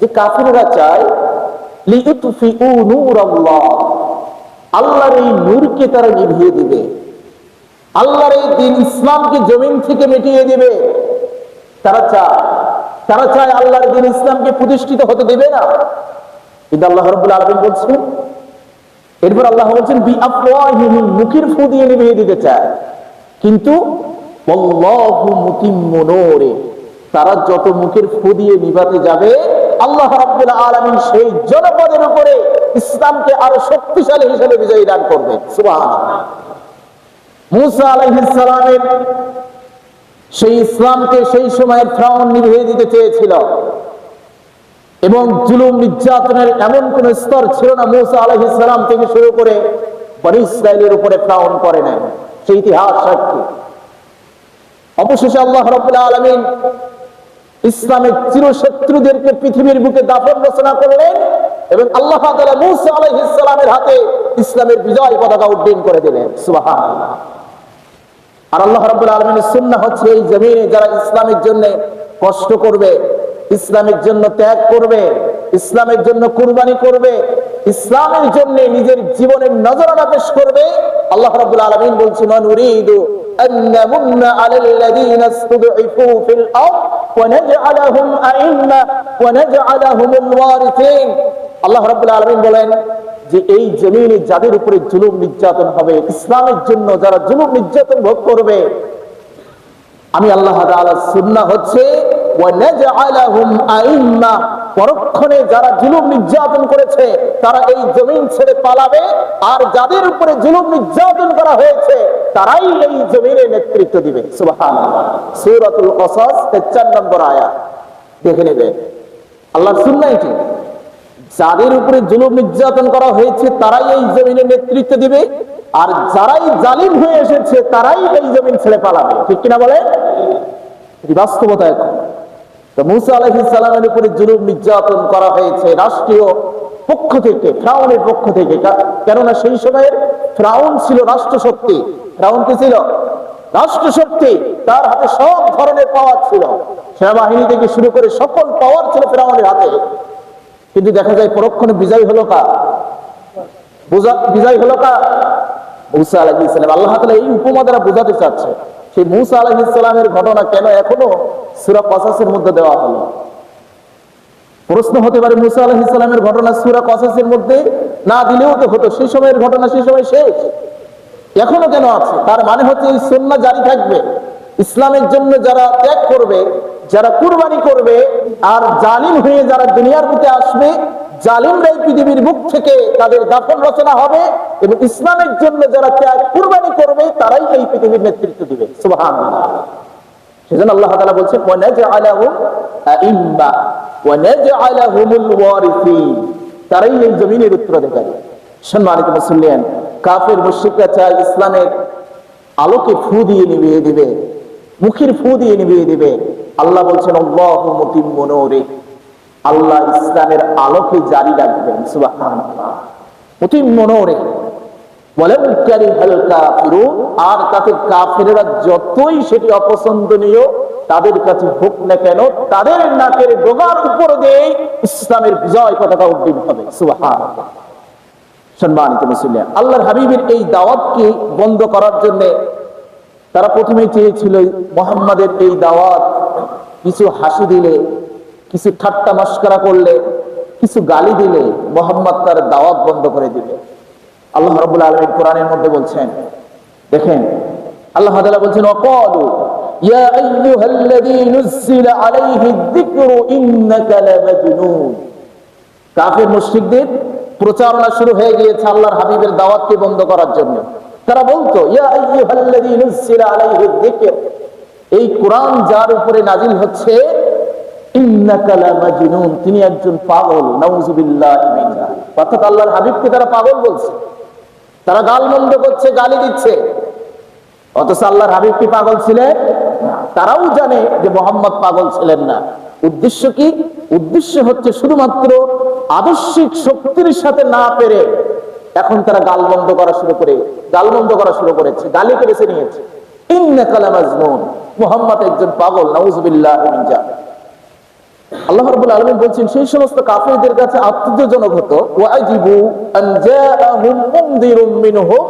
যে কাফিররা চায় আল্লাহর এই নূরকে তারা নিভিয়ে দিবে। আল্লাহর এই দিন ইসলামকে জমিন থেকে মিটিয়ে দিবে। তারা চায় তারা চায় আল্লাহর দিন ইসলামকে প্রতিষ্ঠিত হতে দেবে না। কিন্তু আল্লাহ রব্বুল আলমিন বলছেন, এরপর আল্লাহ বলছেন বি মুখের ফু দিয়ে নিভিয়ে দিতে চায়। কিন্তু তারা যত মুখের ফু দিয়ে নিভাতে যাবে আল্লাহ রাব্বুল আলামিন সেই জনপদের উপরে ইসলামকে আরও শক্তিশালী হিসেবে বিজয়ী দান সালামের সেই ইসলামকে সেই সময়ের ফ্রাউন নিভিয়ে দিতে চেয়েছিল। এবং জুলুম নির্যাতনের এমন কোন স্তর ছিল না, মুসা আলাইহিস সালাম থেকে শুরু করে ইসরায়েলের উপরে ফ্রাউন করে সেই ইতিহাস সাক্ষী। অবশেষে আল্লাহ রাব্বুল আলামিন ইসলামের চিরশত্রুদেরকে পৃথিবীর বুকে দাফন রচনা করলেন এবং আল্লাহ মূসা হাতে ইসলামের বিজয় পতাকা উড্ডীন করে দিলেন। সুবহানাল্লাহ। আর আল্লাহ রাব্বুল আলামিনের সুন্নাহ হচ্ছে এই জমিনে যারা ইসলামের জন্য কষ্ট করবে, ইসলামের জন্য ত্যাগ করবে, ইসলামের জন্য কুরবানি করবে, ইসলামের জন্য নিজের জীবনের নজরানা পেশ করবে, আল্লাহ রাব্বুল আলামিন বলছেন নুরিদু أن نمن على الذين استضعفوا في الأرض ونجعلهم أئمة ونجعلهم الوارثين আল্লাহ রাব্বুল আলামিন বলেন যে এই জমিনে যাদের উপরে জুলুম নির্যাতন হবে ইসলামের জন্য যারা জুলুম নির্যাতন ভোগ করবে আমি আল্লাহ তাআলার সুন্নাহ হচ্ছে ওয়ানাজআলাহুম আইম্মা পরক্ষণে যারা জুলুম নির্যাতন করেছে, তারা এই জমিন ছেড়ে পালাবে। আর যাদের উপরে জুলুম নির্যাতন করা হয়েছে, তারাই এই জমিনে নেতৃত্ব দিবে। সুবহানাল্লাহ। সূরাতুল কসাস 53 নম্বর আয়াত। দেখে নেবে। আল্লাহর সুন্নাহ এটি যাদের উপরে জুলুম নির্যাতন করা হয়েছে, তারাই এই জমিনে নেতৃত্ব দিবে। আর যারাই জালিম হয়ে এসেছে, তারাই এই জমিন ছেড়ে পালাবে। ঠিক কিনা বলে বাস্তবতা এখন। তো মুসা আলাইহিস সালামের উপরে জুলুম নির্যাতন করা হয়েছে রাষ্ট্রীয় পক্ষ থেকে, ফ্রাউনের পক্ষ থেকে। কেননা সেই সময়ের ফ্রাউন ছিল রাষ্ট্র শক্তি ফ্রাউন কি ছিল? রাষ্ট্র শক্তি তার হাতে সব ধরনের পাওয়ার ছিল। সেনাবাহিনী থেকে শুরু করে সকল পাওয়ার ছিল ফ্রাউনের হাতে। কিন্তু দেখা যায় পরক্ষণে বিজয় হলো কা বিজয় হলো কা মুসা আলাহি ইসলাম আল্লাহ তালা এই উপমা দ্বারা বোঝাতে চাচ্ছে সেই মুসা আলাহি ইসলামের ঘটনা কেন এখনও সুরা কসাসের মধ্যে দেওয়া হলো? প্রশ্ন হতে পারে মুসা আলাহি ইসলামের ঘটনা সুরা কসাসের মধ্যে না দিলেও তো হতো, সেই সময়ের ঘটনা সেই সময় শেষ। এখনও কেন আছে? তার মানে হচ্ছে এই সন্না জারি থাকবে। ইসলামের জন্য যারা ত্যাগ করবে, যারা কুরবানি করবে, আর জালিম হয়ে যারা দুনিয়ার বুকে আসবে, জালিমরাই পৃথিবীর মুখ থেকে তাদের দাফন রচনা হবে। এবং ইসলামের জন্য যারা ত্যাগ কুরবানি করবে, তারাই এই পৃথিবীর নেতৃত্ব দিবে। সুবহানাল্লাহ। সেজন্য আল্লাহ ওয়ানাজআলাহুমুল ওয়ারিসিন। তারাই এই জমিনের উত্তরাধিকারী। সম্মানিত মুসলিম কাফের চায় ইসলামের আলোকে ফু দিয়ে নিভিয়ে দিবে, মুখের ফু দিয়ে নিভিয়ে দিবে। আল্লাহ বলছেন, আল্লাহু ইসলামের আলোকে জারি রাখবেন। সুবহানাল্লাহ। মুতিম্মু নূরি ওয়ালাউ কারিহাল কাফিরুন আর তাতে কাফেররা যতই সেটি অপছন্দনীয়, তাদের কাছে হোক না কেন, তাদের নাকের ডোগার উপর দিয়ে ইসলামের বিজয় পতাকা উড্ডীন হবে। সম্মানিত মুসলিম আল্লাহর হাবিবের এই দাওয়াতকে বন্ধ করার জন্য? তারা প্রথমে চেয়েছিল মোহাম্মদের এই দাওয়াত, কিছু হাসি দিলে, কিছু ঠাট্টা মস্করা করলে, কিছু গালি দিলে, মোহাম্মদ তার দাওয়াত বন্ধ করে দিবে আল্লাহ রাব্বুল আলামিন কোরআনের মধ্যে বলছেন, দেখেন, আল্লাহ বলছেন অকালু প্রচারণা শুরু হয়ে গিয়েছে আল্লাহর হাবিবের দাওয়াতকে বন্ধ করার জন্য। তারা বলতো এই কোরআন যার উপরে নাজিল হচ্ছে তিনি একজন পাগল নাউযুবিল্লাহি অর্থাৎ আল্লাহর হাবিবকে তারা পাগল বলছে। তারা গালমন্দ করছে, গালি দিচ্ছে। অথচ আল্লাহর হাবিব কি পাগল ছিলেন? তারাও জানে যে মোহাম্মদ পাগল ছিলেন না। উদ্দেশ্য কি? উদ্দেশ্য হচ্ছে শুধুমাত্র আদর্শিক শক্তির সাথে না পেরে এখন তারা গাল বন্ধ করা শুরু করে গাল বন্ধ করা শুরু করেছে গালিকে বেছে নিয়েছে। লামাজনুন। মুহাম্মদ একজন পাগল, নাউজুবিল্লাহি আল্লাহ রাব্বুল আলামিন বলছেন সেই সমস্ত কাফিরদের কাছে আশ্চর্যজনক হতো ওয়াজিবু আন জাআহুম মুনদিরুম মিনহুম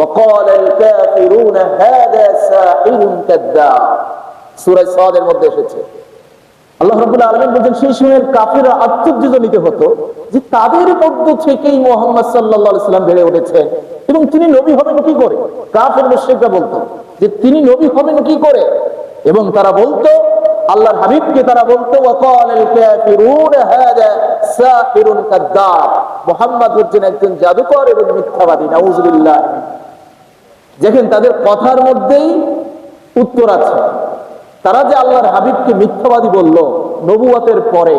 وقال الكافرون هذا ساحر كذاب সূরা সাদের মধ্যে এসেছে আল্লাহ রাব্বুল আলামিন বলছেন সেই সময়ের কাফিররা আশ্চর্যজনিত হতো যে তাদের মধ্য থেকেই মোহাম্মদ সাল্লাল্লাহু আলাইহি সাল্লাম বেড়ে উঠেছেন এবং তিনি নবী হবেন কি করে কাফির মুশরিকরা বলতো যে তিনি নবী হবেন কি করে এবং তারা বলতো আল্লাহর হাবিবকে তারা বলতো মুহাম্মদ একজন জাদুকর এবং মিথ্যাবাদী, নাউজুবিল্লাহ। দেখেন তাদের কথার মধ্যেই উত্তর আছে। তারা যে আল্লাহর হাবিবকে মিথ্যাবাদী বলল নবুয়াতের পরে,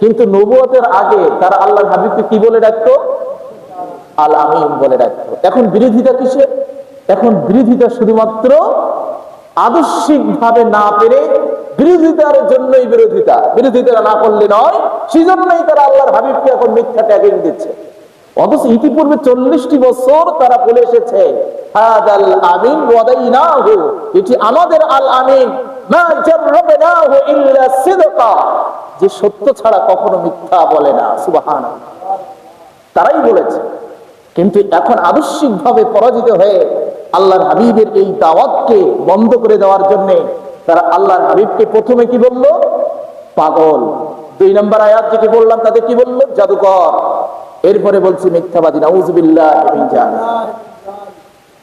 কিন্তু নবুয়াতের আগে তারা আল্লাহর হাবিবকে কি বলে ডাকতো? আল আমিন বলে ডাকতো। এখন বিরোধিতা কিসে এখন বিরোধিতা শুধুমাত্র আদর্শিক ভাবে না পেরে বিরোধিতার জন্যই বিরোধিতা। বিরোধিতা না করলে নয়, সেজন্যই তারা আল্লাহর হাবিবকে এখন মিথ্যা ট্যাগিং দিচ্ছে। অথচ ইতিপূর্বে চল্লিশটি বছর তারা বলে এসেছে তারাই বলেছে। কিন্তু এখন আদর্শিক ভাবে পরাজিত হয়ে আল্লাহর হাবিবের এই দাওয়াতকে বন্ধ করে দেওয়ার জন্য তারা আল্লাহর হাবিবকে প্রথমে কি বলল? পাগল। দুই নম্বর আয়াত যেটি বললাম তাদের কি বলল? জাদুকর। এরপরে বলছি মিথ্যাবাদী, নাউজবিল্লাহ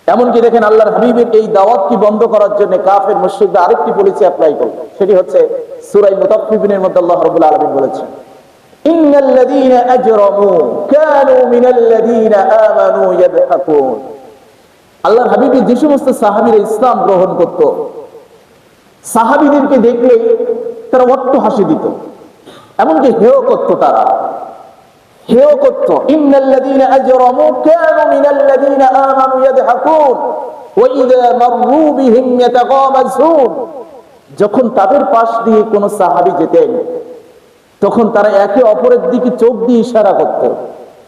এমনকি দেখেন আল্লাহর হাবিবের এই দাওয়াত কি বন্ধ করার জন্য কাফের, মুশ্রিকরা আরেকটি পলিসি অ্যাপ্লাই করল। সেটি হচ্ছে সুরাই মুতাফিবিনের মধ্যে আল্লাহ রবুল আলমিন বলেছেন আল্লাহর হাবিবি যে সমস্ত সাহাবিরা ইসলাম গ্রহণ করত সাহাবীদেরকে দেখলে তারা অট্ট হাসি দিত। এমনকি হেয় করত তারা। হেয় করত। যখন তাদের পাশ দিয়ে কোন সাহাবি যেতেন, তখন তারা একে অপরের দিকে চোখ দিয়ে ইশারা করত।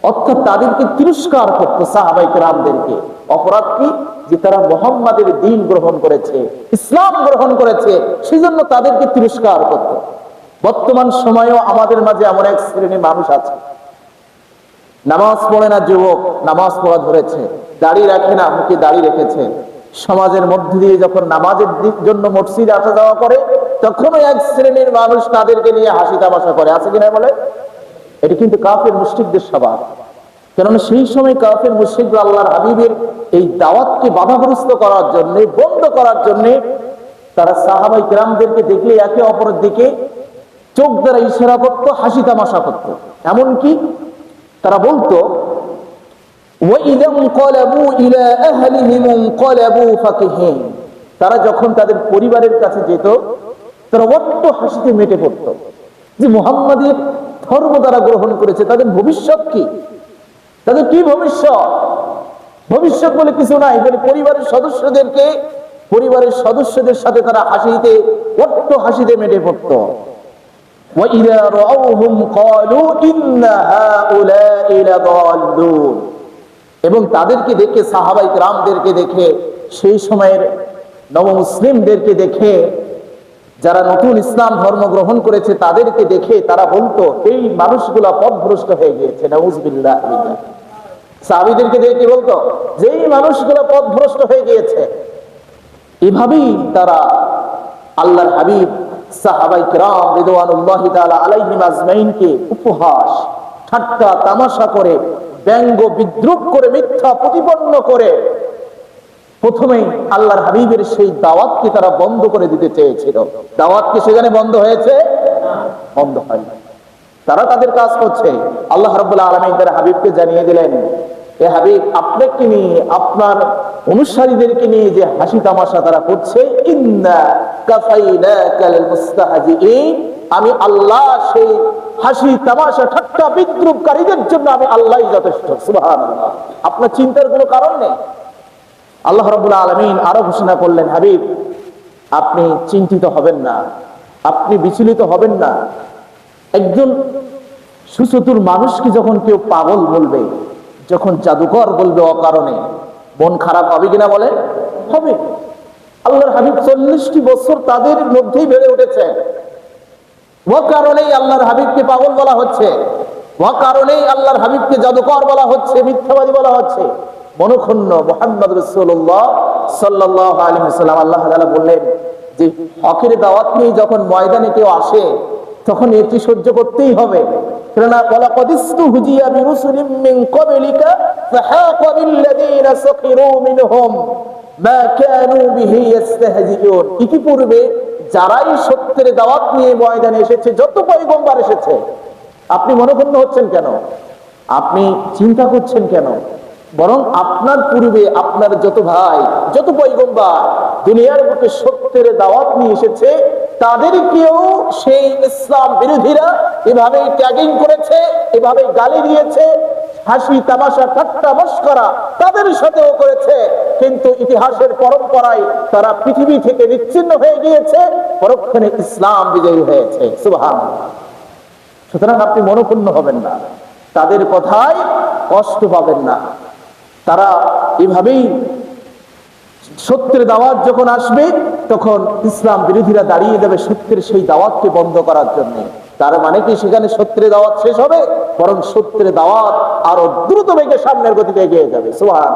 অর্থাৎ তাদেরকে তিরস্কার করতো সাহাবাই রামদেরকে অপরাধ কি? যে তারা মোহাম্মদের দিন গ্রহণ করেছে, ইসলাম গ্রহণ করেছে, সেজন্য তাদেরকে তিরস্কার করত বর্তমান সময়েও আমাদের মাঝে এমন এক শ্রেণির মানুষ আছে। নামাজ পড়ে না যুবক, নামাজ পড়া ধরেছে, দাড়ি রাখে না, মুখে দাড়ি রেখেছে। সমাজের মধ্য দিয়ে যখন নামাজের জন্য মসজিদে আসা যাওয়া করে, তখনও এক শ্রেণির মানুষ তাদেরকে নিয়ে হাসি তামাশা করে। আছে কিনা বলে? এটি কিন্তু কাফের মুশরিকদের স্বভাব। কেননা সেই সময় কাফের মুশিকরা আল্লাহর হাবিবের এই দাওয়াতকে বাধাগ্রস্ত করার জন্যে, বন্ধ করার জন্যে তারা সাহাবাই গ্রামদেরকে দেখলে একে অপরের দিকে চোখ দ্বারা ইশারা করত, হাসি তামাশা করত। এমনকি তারা বলতো তারা যখন তাদের পরিবারের কাছে যেত, তারা অট্ট হাসিতে মেটে পড়ত যে মুহাম্মাদের ধর্ম তারা গ্রহণ করেছে, তাদের ভবিষ্যৎ কি? তাদের কি ভবিষ্যৎ? ভবিষ্যৎ বলে কিছু নাই, বলে পরিবারের সদস্যদেরকে, পরিবারের সদস্যদের সাথে তারা হাসিতে অট্ট হাসিতে মেটে পড়ত। এবং তাদেরকে দেখে, সাহাবাই রামদেরকে দেখে, সেই সময়ের নবমুসলিমদেরকে দেখে যারা নতুন ইসলাম ধর্ম গ্রহণ করেছে, তাদেরকে দেখে তারা বলতো, এই মানুষগুলা পথভ্রষ্ট হয়ে গিয়েছে, নাউজবিল্লাহ দেখে কি বলতো যে এই মানুষগুলো পথভ্রষ্ট হয়ে গিয়েছে, এভাবেই তারা আল্লাহর হাবিব উপহাস, ঠাট্টা, তামাশা করে, ব্যঙ্গ, বিদ্রুপ করে, মিথ্যা, প্রতিপন্ন করে প্রথমেই আল্লাহর হাবিবের সেই দাওয়াতকে তারা বন্ধ করে দিতে চেয়েছিল। দাওয়াতকে সেখানে বন্ধ হয়েছে? বন্ধ হয়নি। তারা তাদের কাজ করছে। আল্লাহ রাব্বুল আলামিন তার হাবিবকে জানিয়ে দিলেন, এ হাবিব, আপনাকে নিয়ে, আপনার অনুসারীদেরকে নিয়ে যে হাসি তামাশা তারা করছে আমি আল্লাহ সেই হাসি তামাশা ঠাট্টা বিদ্রুপকারীদের জন্য আমি আল্লাহই যথেষ্ট। সুবহানাল্লাহ। আপনার চিন্তার কোনো কারণ নেই? আল্লাহ রাব্বুল আলামিন আরও ঘোষণা করলেন, হাবিব, আপনি চিন্তিত হবেন না, আপনি বিচলিত হবেন না। একজন সুচতুর মানুষকে যখন কেউ পাগল বলবে, যখন জাদুকর বলবে অকারণে, মন খারাপ হবে কিনা বলে? হবে। আল্লাহর হাবিব চল্লিশটি বছর তাদের মধ্যেই বেড়ে উঠেছে। কারণেই আল্লাহর হাবিবকে পাগল বলা হচ্ছে। ও কারণেই আল্লাহর হাবিবকে জাদুকর বলা হচ্ছে, মিথ্যাবাদী বলা হচ্ছে। মনক্ষুণ্ণ মোহাম্মদ রসুল্লাহ সাল্লাহ আলী সাল্লাম আল্লাহ বললেন যে, হকের দাওয়াত নিয়ে যখন ময়দানে কেউ আসে, তখন এটি সহ্য করতেই হবে। যারাই সত্যের দাওয়াত নিয়ে ময়দানে এসেছে, যত পয়গম্বর এসেছে, আপনি মনোক্ষুণ্ণ হচ্ছেন কেন? আপনি চিন্তা করছেন কেন? বরং আপনার পূর্বে আপনার যত ভাই, যত পৈগম্বার দুনিয়ার বুকে সত্যের দাওয়াত নিয়ে এসেছে, তাদেরকেও সেই ইসলাম বিরোধীরা এভাবে ট্যাগিং করেছে এভাবে গালি দিয়েছে, হাসি, তামাশা, ঠাট্টা, মস্করা তাদের সাথেও করেছে। কিন্তু ইতিহাসের পরম্পরায় তারা পৃথিবী থেকে নিচ্ছিন্ন হয়ে গিয়েছে, পরক্ষণে ইসলাম বিজয়ী হয়েছে। সুবহান সুতরাং আপনি মনোপূর্ণ হবেন না। তাদের কথায় কষ্ট পাবেন না। তারা এভাবেই সত্যের দাওয়াত যখন আসবে, তখন ইসলাম বিরোধীরা দাঁড়িয়ে যাবে সত্যের সেই দাওয়াতকে বন্ধ করার জন্য। তার মানে কি? সেখানে সত্যের দাওয়াত শেষ হবে, বরং সত্যের দাওয়াত আরও দ্রুত বেগে সামনের গতিতে এগিয়ে যাবে। সোহান